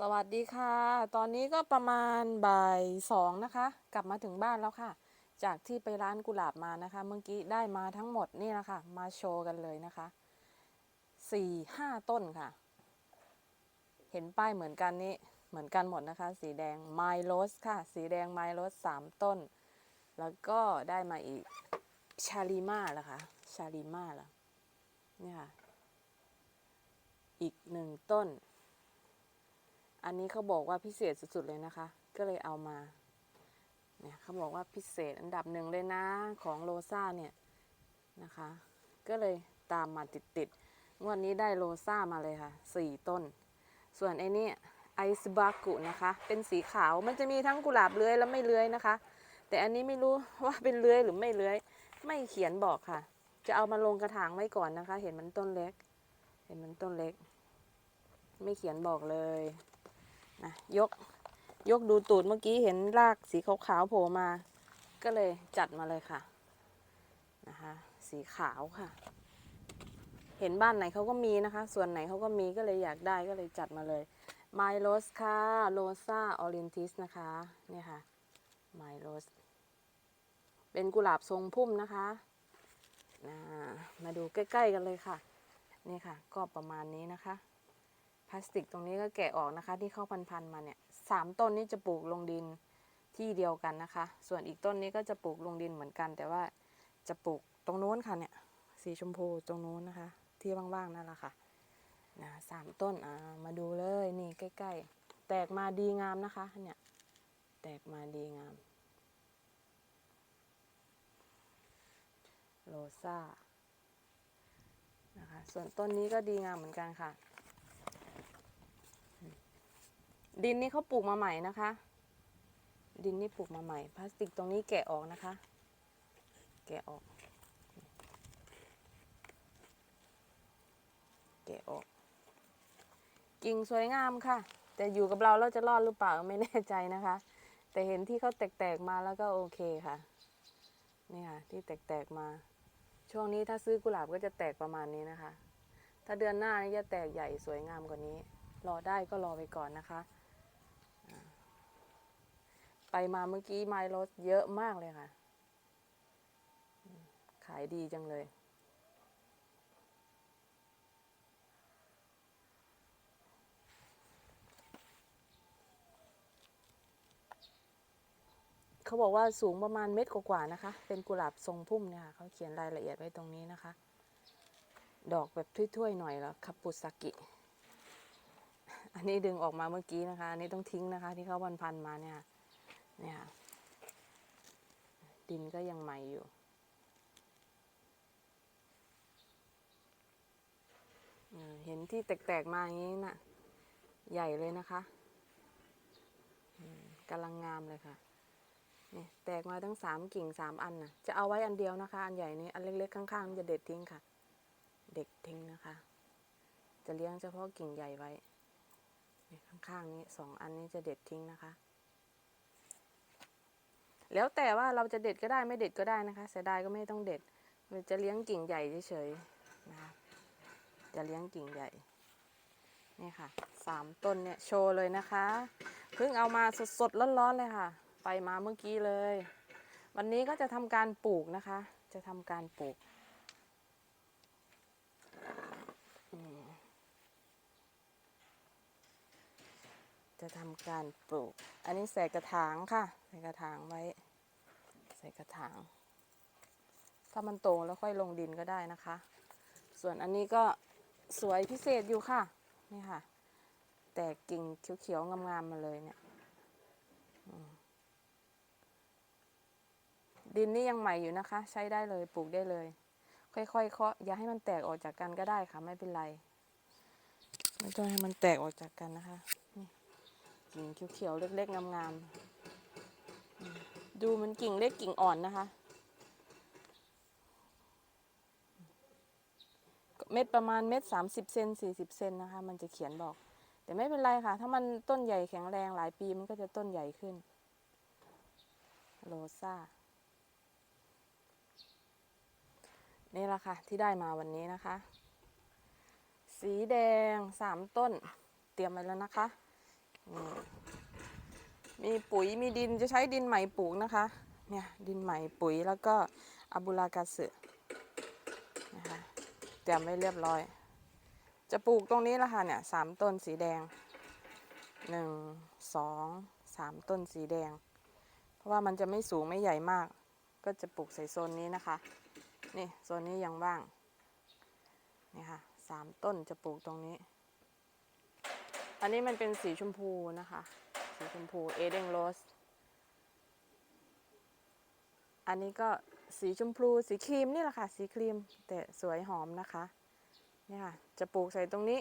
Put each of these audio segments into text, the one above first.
สวัสดีค่ะ ตอนนี้ก็ประมาณบ่ายสองนะคะ กลับมาถึงบ้านแล้วค่ะ จากที่ไปร้านกุหลาบมานะคะ เมื่อกี้ได้มาทั้งหมดนี่แหละค่ะ มาโชว์กันเลยนะคะสี่ห้าต้นค่ะ เห็นป้ายเหมือนกันนี่เหมือนกันหมดนะคะ สีแดงไมโลสค่ะ สีแดงไมโลสสามต้น แล้วก็ได้มาอีกชาลิมาละคะชาลิมาละเนี่ยค่ะ อีกหนึ่งต้น อันนี้เขาบอกว่าพิเศษสุดๆเลยนะคะ ก็เลยเอามา เนี่ยเขาบอกว่าพิเศษอันดับหนึ่งเลยนะของโรซ่าเนี่ยนะคะ ก็เลยตามมาติดๆงวดนี้ได้โรซ่ามาเลยค่ะสี่ต้น ส่วนไอ้นี่ไอซ์บากุนะคะ เป็นสีขาวมันจะมีทั้งกุหลาบเลื้อยและไม่เลื้อยนะคะ แต่อันนี้ไม่รู้ว่าเป็นเลื้อยหรือไม่เลื้อย ไม่เขียนบอกค่ะ จะเอามาลงกระถางไว้ก่อนนะคะ เห็นมันต้นเล็ก เห็นมันต้นเล็ก ไม่เขียนบอกเลย นะยกยกดูตูดเมื่อกี้เห็นรากสีขาวๆโผล่มา ก็เลยจัดมาเลยค่ะนะคะสีขาวค่ะ เห็นบ้านไหนเขาก็มีนะคะ ส่วนไหนเขาก็มีก็เลยอยากได้ก็เลยจัดมาเลยไมโ o สค่ะโ o ซาออริ n นทิสนะคะเนี่ยค่ะไมโ o สเป็นกุหลาบทรงพุ่มนะคะนะมาดูใกล้ ๆ กันเลยค่ะ นี่ค่ะ ก็ประมาณนี้นะคะ พลาสติกตรงนี้ก็แกะออกนะคะที่เข้าพันๆมาเนี่ยสามต้นนี้จะปลูกลงดินที่เดียวกันนะคะ ส่วนอีกต้นนี้ก็จะปลูกลงดินเหมือนกัน แต่ว่าจะปลูกตรงโน้นค่ะเนี่ยสีชมพูตรงโน้นนะคะ ที่ว่างๆนั่นแหละค่ะนะสามต้นอ่ามาดูเลยนี่ใกล้ ๆ แตกมาดีงามนะคะเนี่ยแตกมาดีงามโรซ่านะคะส่วนต้นนี้ก็ดีงามเหมือนกันค่ะ ดินนี่เขาปลูกมาใหม่นะคะ ดินนี่ปลูกมาใหม่ พลาสติกตรงนี้แกะออกนะคะ แกะออก แกะออก กิ่งสวยงามค่ะ แต่อยู่กับเราเราจะรอดหรือเปล่าไม่แน่ใจนะคะ แต่เห็นที่เขาแตกๆมาแล้วก็โอเคค่ะ นี่ค่ะ ที่แตกๆมา ช่วงนี้ถ้าซื้อกุหลาบก็จะแตกประมาณนี้นะคะ ถ้าเดือนหน้านี่จะแตกใหญ่สวยงามกว่านี้รอได้ก็รอไปก่อนนะคะ ไปมาเมื่อกี้ไมล์รถเยอะมากเลยค่ะ ขายดีจังเลย เขาบอกว่าสูงประมาณเม็ดกว่าๆนะคะ เป็นกุหลาบทรงพุ่มเนี่ยค่ะเขาเขียนรายละเอียดไว้ตรงนี้นะคะ ดอกแบบถ้วยๆหน่อยแล้วคาปุสกิอันนี้ดึงออกมาเมื่อกี้นะคะ อันนี้ต้องทิ้งนะคะ ที่เขาพันๆมาเนี่ย เนี่ยค่ะดินก็ยังใหม่อยู่เห็นที่แตก ๆ มาอย่างนี้น่ะ ใหญ่เลยนะคะกำลังงามเลยค่ะนี่แตกมาทั้งสามกิ่งสามอันน่ะ จะเอาไว้อันเดียวนะคะ อันใหญ่นี้อันเล็กๆข้างๆจะเด็ดทิ้งค่ะ เด็ดทิ้งนะคะ จะเลี้ยงเฉพาะกิ่งใหญ่ไว้ข้างๆนี้สองอันนี้จะเด็ดทิ้งนะคะ แล้วแต่ว่าเราจะเด็ดก็ได้ไม่เด็ดก็ได้นะคะ เสียดายก็ไม่ต้องเด็ดจะเลี้ยงกิ่งใหญ่เฉยๆนะคะจะเลี้ยงกิ่งใหญ่นี่ค่ะสามต้นเนี่ยโชว์เลยนะคะเพิ่งเอามาสดๆร้อนๆเลยค่ะ ไปมาเมื่อกี้เลย วันนี้ก็จะทำการปลูกนะคะ จะทำการปลูกจะทำการปลูก อันนี้ใส่กระถางค่ะ ใส่กระถางไว้ ส่กระถาง ถ้ามันโตแล้วค่อยลงดินก็ได้นะคะ ส่วนอันนี้ก็สวยพิเศษอยู่ค่ะ นี่ค่ะ แตกกิ่งเขียวๆงามๆมาเลยเนี่ยดินนี่ยังใหม่อยู่นะคะ ใช้ได้เลยปลูกได้เลย ค่อยๆเคาะอย่าให้มันแตกออกจากกันก็ได้ค่ะ ไม่เป็นไรไม่ต้องให้มันแตกออกจากกันนะคะนี่กิ่งเขียวๆเล็กๆงามๆ ดูมันกิ่งเล็กกิ่งอ่อนนะคะ เม็ดประมาณเม็ดสามสิบเซนสี่สิบเซนนะคะ มันจะเขียนบอก แต่ไม่เป็นไรค่ะ ถ้ามันต้นใหญ่แข็งแรงหลายปีมันก็จะต้นใหญ่ขึ้น โรซ่า นี่แหละค่ะ ที่ได้มาวันนี้นะคะ สีแดงสามต้น เตรียมไว้แล้วนะคะนี่ มีปุ๋ยมีดินจะใช้ดินใหม่ปลูกนะคะ เนี่ยดินใหม่ปุ๋ยแล้วก็อะบูรากาสึนะคะเตรียมไว้เรียบร้อย จะปลูกตรงนี้ละค่ะเนี่ยสามต้นสีแดงหนึ่งสองสามต้นสีแดง เพราะว่ามันจะไม่สูงไม่ใหญ่มาก ก็จะปลูกใส่โซนนี้นะคะ นี่โซนนี้ยังว่างนี่ค่ะสามต้นจะปลูกตรงนี้ อันนี้มันเป็นสีชมพูนะคะ สีชมพูเอเดนโรส อันนี้ก็สีชมพูสีครีมนี่แหละค่ะ สีครีม แต่สวยหอมนะคะนี่ค่ะ จะปลูกใส่ตรงนี้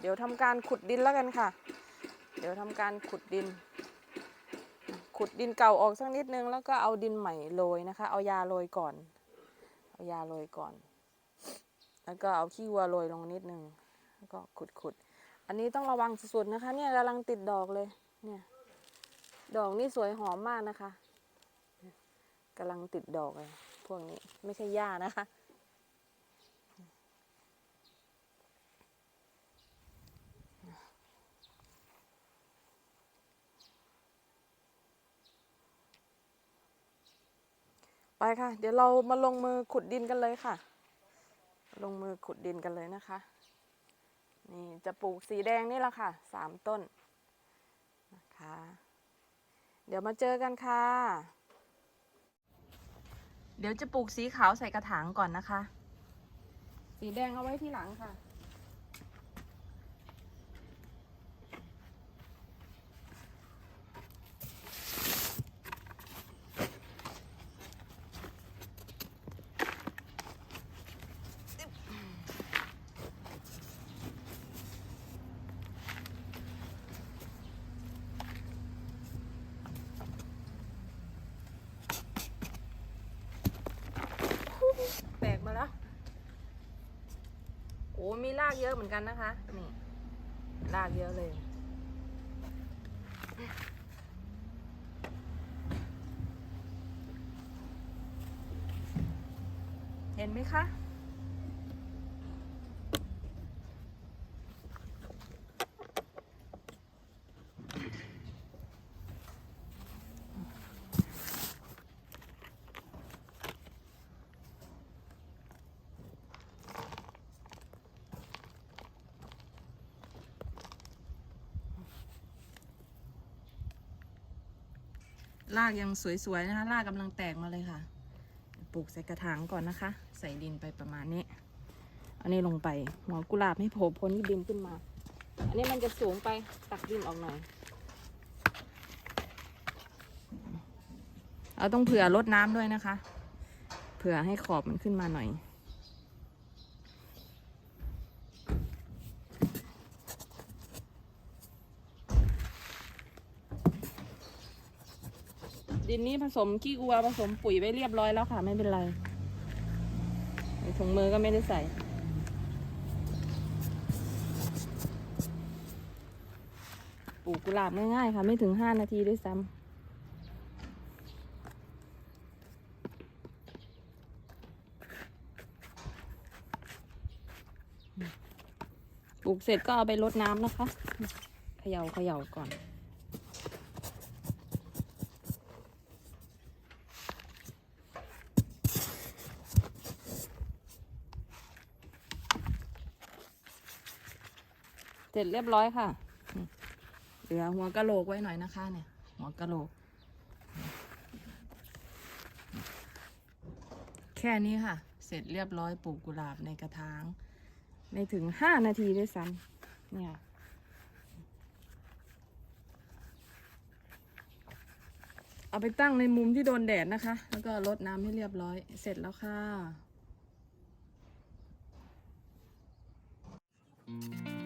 เดี๋ยวทำการขุดดินแล้วกันค่ะ เดี๋ยวทำการขุดดิน ขุดดินเก่าออกสักนิดนึง แล้วก็เอาดินใหม่โรยนะคะ เอายาโรยก่อน เอายาโรยก่อน แล้วก็เอาขี้วัวโรยลงนิดนึง แล้วก็ขุดขุด อันนี้ต้องระวังสุดๆนะคะ เนี่ยกำลังติดดอกเลย เนี่ย ดอกนี่สวยหอมมากนะคะกำลังติดดอกเลยพวกนี้ไม่ใช่หญ้านะคะ ไปค่ะ เดี๋ยวเรามาลงมือขุดดินกันเลยค่ะ ลงมือขุดดินกันเลยนะคะ นี่จะปลูกสีแดงนี่แหละค่ะสามต้นนะคะ เดี๋ยวมาเจอกันค่ะ เดี๋ยวจะปลูกสีขาวใส่กระถางก่อนนะคะ สีแดงเอาไว้ที่หลังค่ะ แตกมาแล้ว โอ้ มีรากเยอะเหมือนกันนะคะ นี่รากเยอะเลย เห็นไหมคะ รากยังสวยๆนะคะรากกำลังแตกมาเลยค่ะ ปลูกใส่กระถางก่อนนะคะ ใส่ดินไปประมาณนี้ อันนี้ลงไปหัวกุหลาบให้โผล่พ้นดินขึ้นมา อันนี้มันจะสูงไปตักดินออกหน่อยเราต้องเผื่อลดน้ำด้วยนะคะ เผื่อให้ขอบมันขึ้นมาหน่อย ดินนี้ผสมขี้วัวผสมปุ๋ยไว้เรียบร้อยแล้วค่ะ ไม่เป็นไรถุงมือก็ไม่ได้ใส่ ปลูกกุหลาบง่ายๆค่ะ ไม่ถึงห้านาทีด้วยซ้ำปลูกเสร็จก็เอาไปรดน้ำนะคะ เขย่าเขย่าก่อน เสร็จเรียบร้อยค่ะ เหลือหัวกะโหลกไว้หน่อยนะคะ เนี่ย หัวกะโหลก แค่นี้ค่ะ เสร็จเรียบร้อยปลูกกุหลาบในกระถาง ไม่ถึงห้านาทีด้วยซ้ำเนี่ยเอาไปตั้งในมุมที่โดนแดดนะคะ แล้วก็รดน้ำให้เรียบร้อย เสร็จแล้วค่ะ Thank.